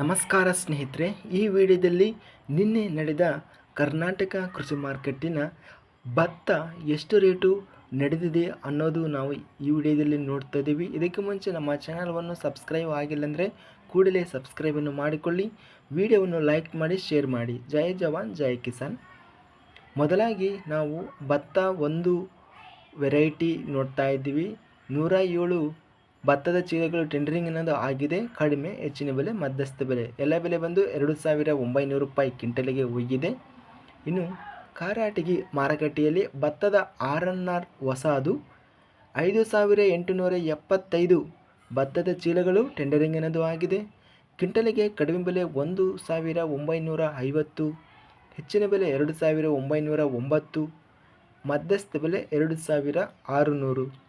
ನಮಸ್ಕಾರ ಸ್ನೇಹಿತರೆ, ಈ ವಿಡಿಯೋದಲ್ಲಿ ನಿನ್ನೆ ನಡೆದ ಕರ್ನಾಟಕ ಕೃಷಿ ಮಾರ್ಕೆಟಿನ ಭತ್ತ ಎಷ್ಟು ರೇಟು ನಡೆದಿದೆ ಅನ್ನೋದು ನಾವು ಈ ವಿಡಿಯೋದಲ್ಲಿ ನೋಡ್ತಾ ಇದ್ದೀವಿ. ಇದಕ್ಕೆ ಮುಂಚೆ ನಮ್ಮ ಚಾನಲ್ವನ್ನು ಸಬ್ಸ್ಕ್ರೈಬ್ ಆಗಿಲ್ಲ ಅಂದರೆ ಕೂಡಲೇ ಸಬ್ಸ್ಕ್ರೈಬನ್ನು ಮಾಡಿಕೊಳ್ಳಿ. ವಿಡಿಯೋವನ್ನು ಲೈಕ್ ಮಾಡಿ ಶೇರ್ ಮಾಡಿ. ಜೈ ಜವಾನ್, ಜೈ ಕಿಸಾನ್. ಮೊದಲಾಗಿ ನಾವು ಭತ್ತ ಒಂದು ವೆರೈಟಿ ನೋಡ್ತಾ ಇದ್ದೀವಿ. ನೂರ ಏಳು ಭತ್ತದ ಚೀಲಗಳು ಟೆಂಡರಿಂಗ್ ಅನ್ನೋದು ಆಗಿದೆ, ಕಡಿಮೆ, ಹೆಚ್ಚಿನ ಬೆಲೆ, ಮಧ್ಯಸ್ಥ ಬೆಲೆ. ಎಲ್ಲ ಬೆಲೆ ಬಂದು ಎರಡು ಸಾವಿರ ಒಂಬೈನೂರು ರೂಪಾಯಿ ಕ್ವಿಂಟಲಿಗೆ ಹೋಗಿದೆ. ಇನ್ನು ಕಾರಾಟಗಿ ಮಾರುಕಟ್ಟೆಯಲ್ಲಿ ಭತ್ತದ ಆರ್ ಎನ್ ಆರ್ ಹೊಸದು. ಐದು ಸಾವಿರ ಎಂಟುನೂರ ಎಪ್ಪತ್ತೈದು ಭತ್ತದ ಚೀಲಗಳು ಟೆಂಡರಿಂಗ್ ಅನ್ನೋದು ಆಗಿದೆ. ಕ್ವಿಂಟಲಿಗೆ ಕಡಿಮೆ ಬೆಲೆ ಒಂದು ಸಾವಿರ ಒಂಬೈನೂರ ಐವತ್ತು, ಹೆಚ್ಚಿನ ಬೆಲೆ ಎರಡು ಸಾವಿರ ಒಂಬೈನೂರ ಒಂಬತ್ತು, ಮಧ್ಯಸ್ಥ ಬೆಲೆ ಎರಡು ಸಾವಿರ ಆರುನೂರು.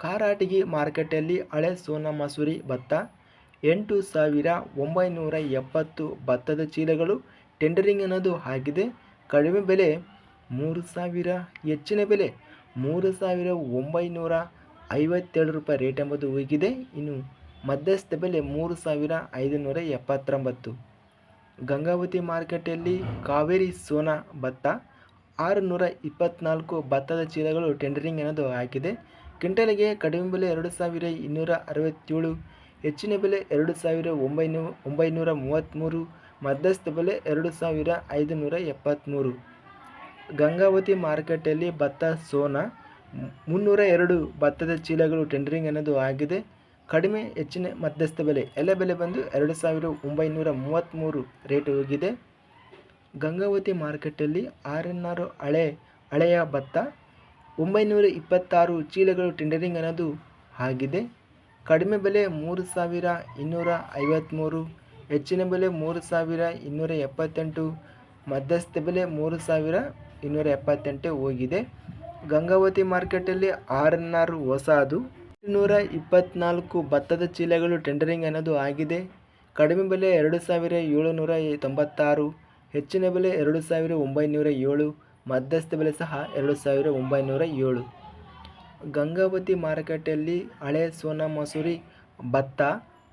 ಕಾರಾಟಿಗೆ ಮಾರುಕಟ್ಟೆಯಲ್ಲಿ ಹಳೆ ಸೋನಾ ಮಸೂರಿ ಭತ್ತ, ಎಂಟು ಸಾವಿರ ಒಂಬೈನೂರ ಎಪ್ಪತ್ತು ಭತ್ತದ ಚೀಲಗಳು ಟೆಂಡರಿಂಗ್ ಅನ್ನೋದು ಆಗಿದೆ. ಕಡಿಮೆ ಬೆಲೆ ಮೂರು ಸಾವಿರ, ಹೆಚ್ಚಿನ ಬೆಲೆ ಮೂರು ಸಾವಿರ ಒಂಬೈನೂರ ಐವತ್ತೆರಡು ರೂಪಾಯಿ ರೇಟ್ ಎಂಬುದು ಹೋಗಿದೆ ಇನ್ನು ಮಧ್ಯಸ್ಥ ಬೆಲೆ ಮೂರು ಸಾವಿರ ಐದುನೂರ ಎಪ್ಪತ್ತೊಂಬತ್ತು. ಗಂಗಾವತಿ ಮಾರುಕಟ್ಟೆಯಲ್ಲಿ ಕಾವೇರಿ ಸೋನಾ ಭತ್ತ, ಆರುನೂರ ಇಪ್ಪತ್ನಾಲ್ಕು ಭತ್ತದ ಚೀಲಗಳು ಟೆಂಡರಿಂಗ್ ಅನ್ನೋದು ಆಗಿದೆ. ಕ್ವಿಂಟಲಿಗೆ ಕಡಿಮೆ ಬೆಲೆ ಎರಡು ಸಾವಿರ ಇನ್ನೂರ ಅರವತ್ತೇಳು, ಹೆಚ್ಚಿನ ಬೆಲೆ ಎರಡು ಸಾವಿರ ಒಂಬೈನೂ, ಒಂಬೈನೂರ ಮೂವತ್ತ್ಮೂರು, ಮಧ್ಯಸ್ಥ ಬೆಲೆ ಎರಡು ಸಾವಿರ ಐದುನೂರ ಎಪ್ಪತ್ತ್ಮೂರು. ಗಂಗಾವತಿ ಮಾರುಕಟ್ಟೆಯಲ್ಲಿ ಭತ್ತ, ಸೋನಾ, ಮುನ್ನೂರ ಎರಡು ಭತ್ತದ ಚೀಲಗಳು ಟೆಂಡರಿಂಗ್ ಅನ್ನೋದು ಆಗಿದೆ. ಕಡಿಮೆ, ಹೆಚ್ಚಿನ, ಮಧ್ಯಸ್ಥ ಬೆಲೆ. ಎಲ್ಲ ಬೆಲೆ ಬಂದು ಎರಡು ಸಾವಿರ ಒಂಬೈನೂರ ಮೂವತ್ತ್ಮೂರು ರೇಟ್ ಹೋಗಿದೆ. ಗಂಗಾವತಿ ಮಾರುಕಟ್ಟೆಯಲ್ಲಿ ಆರ್ ಎನ್ ಆರ್ ಹಳೆ, ಹಳೆಯ ಭತ್ತ ಒಂಬೈನೂರ ಇಪ್ಪತ್ತಾರು ಚೀಲಗಳು ಟೆಂಡರಿಂಗ್ ಅನ್ನೋದು ಆಗಿದೆ. ಕಡಿಮೆ ಬೆಲೆ ಮೂರು ಸಾವಿರ ಇನ್ನೂರ ಐವತ್ತ್ಮೂರು ಹೆಚ್ಚಿನ ಬೆಲೆ ಮೂರು ಸಾವಿರ ಇನ್ನೂರ ಎಪ್ಪತ್ತೆಂಟು, ಮಧ್ಯಸ್ಥ ಬೆಲೆ ಮೂರು ಸಾವಿರ ಇನ್ನೂರ ಎಪ್ಪತ್ತೆಂಟು ಹೋಗಿದೆ. ಗಂಗಾವತಿ ಮಾರ್ಕೆಟಲ್ಲಿ ಆರ್ ಎನ್ ಆರ್ ಹೊಸದು. ಇನ್ನೂರ ಇಪ್ಪತ್ತ್ನಾಲ್ಕು ಭತ್ತದ ಚೀಲಗಳು ಟೆಂಡರಿಂಗ್ ಅನ್ನೋದು ಆಗಿದೆ. ಕಡಿಮೆ ಬೆಲೆ ಎರಡು ಸಾವಿರ ಏಳುನೂರ ತೊಂಬತ್ತಾರು, ಹೆಚ್ಚಿನ ಬೆಲೆ ಎರಡು ಸಾವಿರ ಒಂಬೈನೂರ ಏಳು ಮಧ್ಯಸ್ಥ ಬೆಲೆ ಸಹ ಎರಡು ಸಾವಿರ ಒಂಬೈನೂರ ಏಳು. ಗಂಗಾವತಿ ಮಾರುಕಟ್ಟೆಯಲ್ಲಿ ಹಳೆ ಸೋನಾ ಮಸೂರಿ, ಭತ್ತ,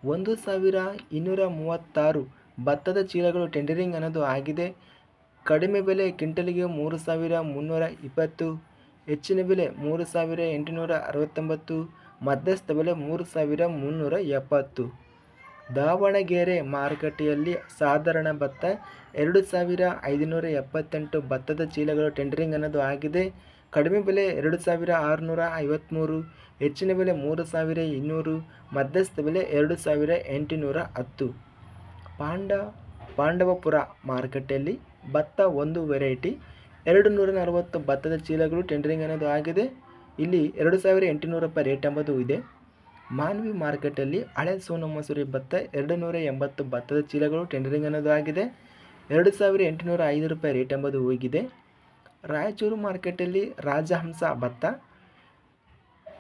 ಒಂದು ಸಾವಿರ ಇನ್ನೂರ ಮೂವತ್ತಾರು ಭತ್ತದ ಚೀಲಗಳು ಟೆಂಡರಿಂಗ್ ಅನ್ನೋದು ಆಗಿದೆ. ಕಡಿಮೆ ಬೆಲೆ ಕ್ವಿಂಟಲಿಗೆ ಮೂರು ಸಾವಿರ ಮುನ್ನೂರ ಇಪ್ಪತ್ತು, ಹೆಚ್ಚಿನ ಬೆಲೆ ಮೂರು ಸಾವಿರ ಎಂಟುನೂರ ಅರವತ್ತೊಂಬತ್ತು, ಮಧ್ಯಸ್ಥ ಬೆಲೆ ಮೂರು ಸಾವಿರ ಮುನ್ನೂರ ಎಪ್ಪತ್ತು. ದಾವಣಗೆರೆ ಮಾರುಕಟ್ಟೆಯಲ್ಲಿ ಸಾಧಾರಣ ಭತ್ತ ಎರಡು ಸಾವಿರ ಐದುನೂರ ಎಪ್ಪತ್ತೆಂಟು ಭತ್ತದ ಚೀಲಗಳು ಟೆಂಡರಿಂಗ್ ಅನ್ನೋದು ಆಗಿದೆ. ಕಡಿಮೆ ಬೆಲೆ ಎರಡು ಸಾವಿರ ಆರುನೂರ ಐವತ್ತ್ಮೂರು ಹೆಚ್ಚಿನ ಬೆಲೆ ಮೂರು ಸಾವಿರ ಇನ್ನೂರು, ಮಧ್ಯಸ್ಥ ಬೆಲೆ ಎರಡು ಸಾವಿರ ಎಂಟುನೂರ ಹತ್ತು. ಪಾಂಡ, ಪಾಂಡವಪುರ ಮಾರುಕಟ್ಟೆಯಲ್ಲಿ ಭತ್ತ ಒಂದು ವೆರೈಟಿ ಎರಡು ನೂರ ನಲವತ್ತು ಭತ್ತದ ಚೀಲಗಳು ಟೆಂಡರಿಂಗ್ ಅನ್ನೋದು ಆಗಿದೆ. ಇಲ್ಲಿ ಎರಡು ಸಾವಿರ ಎಂಟುನೂರು ರೂಪಾಯಿ ರೇಟ್ ಎಂಬುದು ಇದೆ. ಮಾನ್ವಿ ಮಾರ್ಕೆಟಲ್ಲಿ ಹಳೆ ಸೋನು ಮಸೂರಿ ಭತ್ತ ಎರಡು ನೂರ ಎಂಬತ್ತು ಭತ್ತದ ಚೀಲಗಳು ಟೆಂಡರಿಂಗ್ ಅನ್ನೋದು ಆಗಿದೆ. ಎರಡು ಸಾವಿರ ಎಂಟುನೂರ ಐದು ರೂಪಾಯಿ ರೇಟ್ ಎಂಬುದು ಹೋಗಿದೆ. ರಾಯಚೂರು ಮಾರ್ಕೆಟಲ್ಲಿ ರಾಜಹಂಸ ಭತ್ತ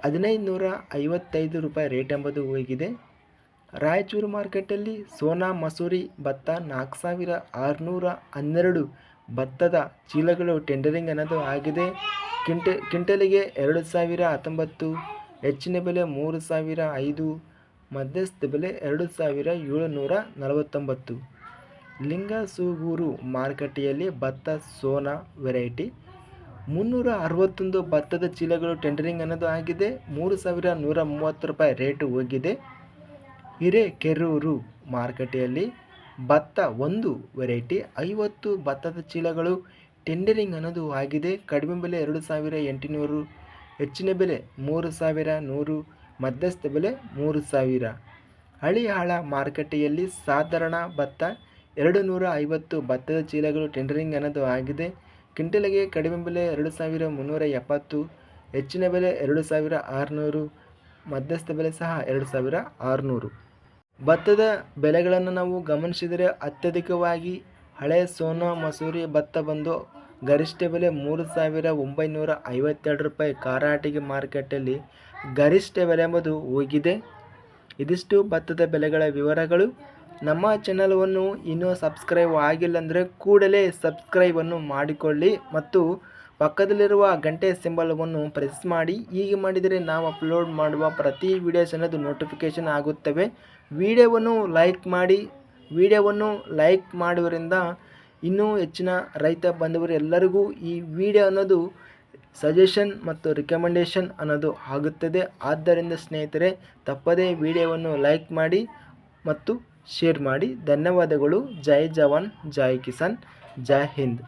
ಹದಿನೈದು ನೂರ ಐವತ್ತೈದು ರೂಪಾಯಿ ರೇಟ್ ಎಂಬುದು ಹೋಗಿದೆ. ರಾಯಚೂರು ಮಾರ್ಕೆಟಲ್ಲಿ ಸೋನಾ ಮಸೂರಿ ಭತ್ತ ನಾಲ್ಕು ಸಾವಿರ ಆರುನೂರ ಹನ್ನೆರಡು ಭತ್ತದ ಚೀಲಗಳು ಟೆಂಡರಿಂಗ್ ಅನ್ನೋದು ಆಗಿದೆ. ಕ್ವಿಂಟ ಕ್ವಿಂಟಲಿಗೆ ಎರಡು ಸಾವಿರ ಹತ್ತೊಂಬತ್ತು ಹೆಚ್ಚಿನ ಬೆಲೆ ಮೂರು ಸಾವಿರ ಐದು, ಮಧ್ಯಸ್ಥ ಬೆಲೆ ಎರಡು ಸಾವಿರ ಏಳುನೂರ ನಲವತ್ತೊಂಬತ್ತು. ಲಿಂಗಸೂಗೂರು ಮಾರುಕಟ್ಟೆಯಲ್ಲಿ ಭತ್ತ, ಸೋನಾ ವೆರೈಟಿ. ಮುನ್ನೂರ ಅರವತ್ತೊಂದು ಭತ್ತದ ಚೀಲಗಳು ಟೆಂಡರಿಂಗ್ ಅನ್ನೋದು ಆಗಿದೆ. ಮೂರು ಸಾವಿರ ನೂರ ಮೂವತ್ತು ರೂಪಾಯಿ ರೇಟು ಹೋಗಿದೆ. ಹಿರೇಕೆರೂರು ಮಾರುಕಟ್ಟೆಯಲ್ಲಿ ಭತ್ತ ಒಂದು ವೆರೈಟಿ, ಐವತ್ತು ಭತ್ತದ ಚೀಲಗಳು ಟೆಂಡರಿಂಗ್ ಅನ್ನೋದು ಆಗಿದೆ. ಕಡಿಮೆ ಬೆಲೆ ಎರಡು ಸಾವಿರ ಎಂಟುನೂರು ಹೆಚ್ಚಿನ ಬೆಲೆ ಮೂರು ಸಾವಿರ, ನೂರು, ಮಧ್ಯಸ್ಥ ಬೆಲೆ ಮೂರು ಸಾವಿರ. ಹಳಿಹಾಳ ಮಾರುಕಟ್ಟೆಯಲ್ಲಿ ಸಾಧಾರಣ ಭತ್ತ ಎರಡು ನೂರ ಐವತ್ತು. ಭತ್ತದ ಚೀಲಗಳು ಟೆಂಡರಿಂಗ್ ಅನ್ನೋದು ಆಗಿದೆ. ಕ್ವಿಂಟಲ್ಗೆ ಕಡಿಮೆ ಬೆಲೆ ಎರಡು ಸಾವಿರ ಮುನ್ನೂರ ಎಪ್ಪತ್ತು. ಹೆಚ್ಚಿನ ಬೆಲೆ ಎರಡು ಸಾವಿರ ಆರುನೂರು. ಮಧ್ಯಸ್ಥ ಬೆಲೆ ಸಹ ಎರಡು ಸಾವಿರ ಆರುನೂರು. ಭತ್ತದ ಬೆಲೆಗಳನ್ನು ನಾವು ಗಮನಿಸಿದರೆ ಅತ್ಯಧಿಕವಾಗಿ ಹಳೆ ಸೋನಾ ಮಸೂರಿ ಭತ್ತ ಬಂದು ಗರಿಷ್ಠ ಬೆಲೆ ಮೂರು ಸಾವಿರ ಒಂಬೈನೂರ ಐವತ್ತೆರಡು ರೂಪಾಯಿ ಕಾರಾಟಿಗೆ ಮಾರುಕಟ್ಟೆಯಲ್ಲಿ ಗರಿಷ್ಠ ಬೆಲೆ ಎಂಬುದು ಹೋಗಿದೆ. ಇದಿಷ್ಟು ಭತ್ತದ ಬೆಲೆಗಳ ವಿವರಗಳು. ನಮ್ಮ ಚಾನಲ್ವನ್ನು ಇನ್ನೂ ಸಬ್ಸ್ಕ್ರೈಬ್ ಆಗಿಲ್ಲ ಅಂದರೆ ಕೂಡಲೇ ಸಬ್ಸ್ಕ್ರೈಬನ್ನು ಮಾಡಿಕೊಳ್ಳಿ ಮತ್ತು ಪಕ್ಕದಲ್ಲಿರುವ ಗಂಟೆ ಸಿಂಬಲವನ್ನು ಪ್ರೆಸ್ ಮಾಡಿ. ಹೀಗೆ ಮಾಡಿದರೆ ನಾವು ಅಪ್ಲೋಡ್ ಮಾಡುವ ಪ್ರತಿ ವಿಡಿಯೋಸ್ ಅನ್ನೋದು ನೋಟಿಫಿಕೇಷನ್ ಆಗುತ್ತವೆ. ವಿಡಿಯೋವನ್ನು ಲೈಕ್ ಮಾಡಿ. ವಿಡಿಯೋವನ್ನು ಲೈಕ್ ಮಾಡುವುದರಿಂದ ಇನ್ನೂ ಹೆಚ್ಚಿನ ರೈತ ಬಂಧುವರು ಎಲ್ಲರಿಗೂ ಈ ವಿಡಿಯೋ ಅನ್ನೋದು ಸಜೆಷನ್ ಮತ್ತು ರಿಕಮೆಂಡೇಷನ್ ಅನ್ನೋದು ಆಗುತ್ತದೆ. ಆದ್ದರಿಂದ ಸ್ನೇಹಿತರೆ, ತಪ್ಪದೇ ವಿಡಿಯೋವನ್ನು ಲೈಕ್ ಮಾಡಿ ಮತ್ತು ಶೇರ್ ಮಾಡಿ. ಧನ್ಯವಾದಗಳು. ಜೈ ಜವಾನ್, ಜೈ ಕಿಸಾನ್, ಜೈ ಹಿಂದ್.